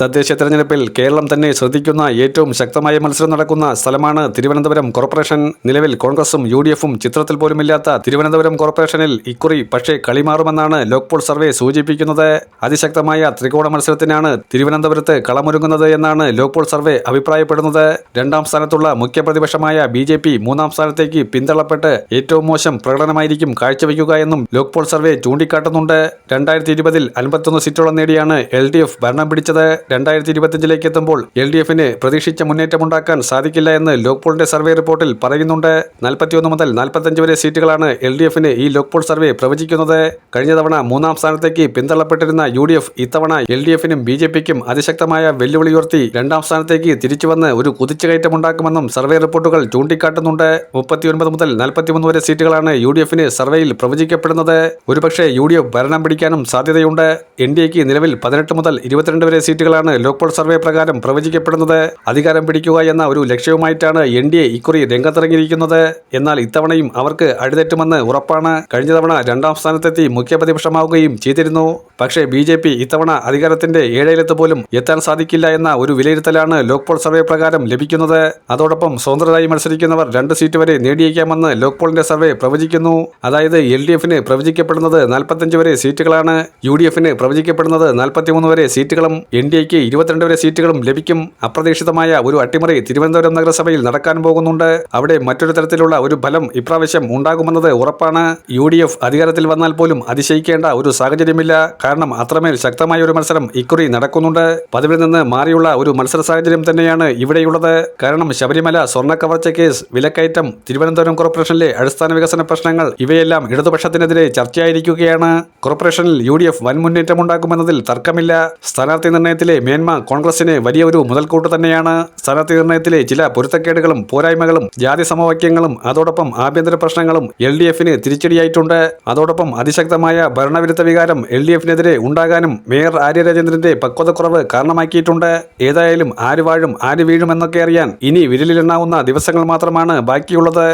തദ്ദേശ തെരഞ്ഞെടുപ്പിൽ കേരളം തന്നെ ശ്രദ്ധിക്കുന്ന ഏറ്റവും ശക്തമായ മത്സരം നടക്കുന്ന സ്ഥലമാണ് തിരുവനന്തപുരം കോർപ്പറേഷൻ. നിലവിൽ കോൺഗ്രസും യു ഡി എഫും ചിത്രത്തിൽ പോലുമില്ലാത്ത തിരുവനന്തപുരം കോർപ്പറേഷനിൽ ഇക്കുറി പക്ഷേ കളിമാറുമെന്നാണ് ലോക്പോൾ സർവേ സൂചിപ്പിക്കുന്നത്. അതിശക്തമായ ത്രികോണ മത്സരത്തിനാണ് തിരുവനന്തപുരത്ത് കളമൊരുങ്ങുന്നത് എന്നാണ് ലോക്പോൾ സർവേ അഭിപ്രായപ്പെടുന്നത്. രണ്ടാം സ്ഥാനത്തുള്ള മുഖ്യപ്രതിപക്ഷമായ ബി ജെ പി മൂന്നാം സ്ഥാനത്തേക്ക് പിന്തള്ളപ്പെട്ട് ഏറ്റവും മോശം പ്രകടനമായിരിക്കും കാഴ്ചവെക്കുക എന്നും ലോക്പോൾ സർവേ ചൂണ്ടിക്കാട്ടുന്നുണ്ട്. രണ്ടായിരത്തി ഇരുപതിൽ അൻപത്തൊന്ന് സീറ്റോളം നേടിയാണ് എൽ ഡി എഫ് ഭരണം പിടിച്ചത്. രണ്ടായിരത്തി ഇരുപത്തിയഞ്ചിലേക്ക് എത്തുമ്പോൾ എൽ ഡി എഫിന് പ്രതീക്ഷിച്ച മുന്നേറ്റമുണ്ടാക്കാൻ സാധിക്കില്ല എന്ന് ലോക്പോളിന്റെ സർവേ റിപ്പോർട്ടിൽ പറയുന്നുണ്ട്. നാൽപ്പത്തിയൊന്ന് മുതൽ നാൽപ്പത്തഞ്ച് വരെ സീറ്റുകളാണ് എൽ ഡി എഫിന് ഈ ലോക്പോൾ സർവേ പ്രവചിക്കുന്നത്. കഴിഞ്ഞ തവണ മൂന്നാം സ്ഥാനത്തേക്ക് പിന്തള്ളപ്പെട്ടിരുന്ന യു ഡി എഫ് ഇത്തവണ എൽ ഡി എഫിനും ബി ജെ പിക്കും അതിശക്തമായ വെല്ലുവിളി ഉയർത്തി രണ്ടാം സ്ഥാനത്തേക്ക് തിരിച്ചുവന്ന് ഒരു കുതിച്ചുകയറ്റമുണ്ടാക്കുമെന്നും സർവേ റിപ്പോർട്ടുകൾ ചൂണ്ടിക്കാട്ടുന്നുണ്ട്. മുപ്പത്തിയൊൻപത് മുതൽ നാൽപ്പത്തിമൂന്ന് വരെ സീറ്റുകളാണ് യു ഡി എഫിന് സർവേയിൽ പ്രവചിക്കപ്പെടുന്നത്. ഒരുപക്ഷെ യു ഡി എഫ് ഭരണം പിടിക്കാനും സാധ്യതയുണ്ട്. എൻ ഡി എക്ക് നിലവിൽ പതിനെട്ട് മുതൽ ഇരുപത്തിരണ്ട് വരെ സീറ്റുകളാണ് ലോക്പോൾ സർവേ പ്രകാരം പ്രവചിക്കപ്പെടുന്നത് അധികാരം പിടിക്കുക എന്ന ഒരു ലക്ഷ്യവുമായിട്ടാണ് എൻ ഡി എ ഇക്കുറി രംഗത്തിറങ്ങിയിരിക്കുന്നത്. എന്നാൽ ഇത്തവണയും അവർക്ക് അടിതെറ്റുമെന്ന് ഉറപ്പാണ്. കഴിഞ്ഞ തവണ രണ്ടാം സ്ഥാനത്തെത്തി മുഖ്യപ്രതിപക്ഷമാവുകയും ചെയ്തിരുന്നു. പക്ഷേ ബി ജെ പി ഇത്തവണ അധികാരത്തിന്റെ ഏഴയിലത്ത് പോലും എത്താൻ സാധിക്കില്ല എന്ന ഒരു വിലയിരുത്തലാണ് ലോക്പോൾ സർവേ പ്രകാരം ലഭിക്കുന്നത്. അതോടൊപ്പം സ്വതന്ത്രരായി മത്സരിക്കുന്നവർ രണ്ട് സീറ്റ് വരെ നേടിയേക്കാമെന്ന് ലോക്പോളിന്റെ സർവേ പ്രവചിക്കുന്നു. അതായത് എൽ ഡി എഫിന് പ്രവചിക്കപ്പെടുന്നത് നാൽപ്പത്തഞ്ച് വരെ സീറ്റുകളാണ്. യു ഡി എഫിന് പ്രവചിക്കപ്പെടുന്നത് നാൽപ്പത്തിമൂന്ന് വരെ സീറ്റുകളും എൻ ഡി ഇരുപത്തിരണ്ട് വരെ സീറ്റുകളും ലഭിക്കും. അപ്രതീക്ഷിതമായ ഒരു അട്ടിമറി തിരുവനന്തപുരം നഗരസഭയിൽ നടക്കാൻ പോകുന്നുണ്ട്. അവിടെ മറ്റൊരു തരത്തിലുള്ള ഒരു ഫലം ഇപ്രാവശ്യം ഉണ്ടാകുമെന്നത് ഉറപ്പാണ്. യു ഡി എഫ് അധികാരത്തിൽ വന്നാൽ പോലും അതിശയിക്കേണ്ട ഒരു സാഹചര്യമില്ല. കാരണം അത്രമേൽ ശക്തമായ ഒരു മത്സരം ഇക്കുറി നടക്കുന്നുണ്ട്. പതിവിൽ നിന്ന് മാറിയുള്ള ഒരു മത്സര സാഹചര്യം തന്നെയാണ് ഇവിടെയുള്ളത്. കാരണം ശബരിമല സ്വർണ കവർച്ച കേസ് വിലക്കയറ്റം തിരുവനന്തപുരം കോർപ്പറേഷനിലെ അടിസ്ഥാന വികസന പ്രശ്നങ്ങൾ ഇവയെല്ലാം ഇടതുപക്ഷത്തിനെതിരെ ചർച്ചയായിരിക്കുകയാണ്. കോർപ്പറേഷനിൽ യു ഡി എഫ് വൻ തർക്കമില്ല. സ്ഥാനാർത്ഥി നിർണയത്തിലെ മേന്മ കോൺഗ്രസിന് വലിയ ഒരു മുതൽക്കൂട്ട് തന്നെയാണ് സ്ഥാനാർത്ഥി നിർണയത്തിലെ ചില പൊരുത്തക്കേടുകളും പോരായ്മകളും ജാതി സമവാക്യങ്ങളും അതോടൊപ്പം ആഭ്യന്തര പ്രശ്നങ്ങളും എൽ ഡി എഫിന് തിരിച്ചടിയായിട്ടുണ്ട്. അതോടൊപ്പം അതിശക്തമായ ഭരണവിരുദ്ധ വികാരം എൽ ഡി എഫിനെതിരെ ഉണ്ടാകാനും മേയർ ആര്യ രാജേന്ദ്രന്റെ പക്വതക്കുറവ് കാരണമാക്കിയിട്ടുണ്ട്. ഏതായാലും ആര് വാഴും ആര് വീഴും എന്നൊക്കെ അറിയാൻ ഇനി വിരലിലെണ്ണാവുന്ന ദിവസങ്ങൾ മാത്രമാണ് ബാക്കിയുള്ളത്.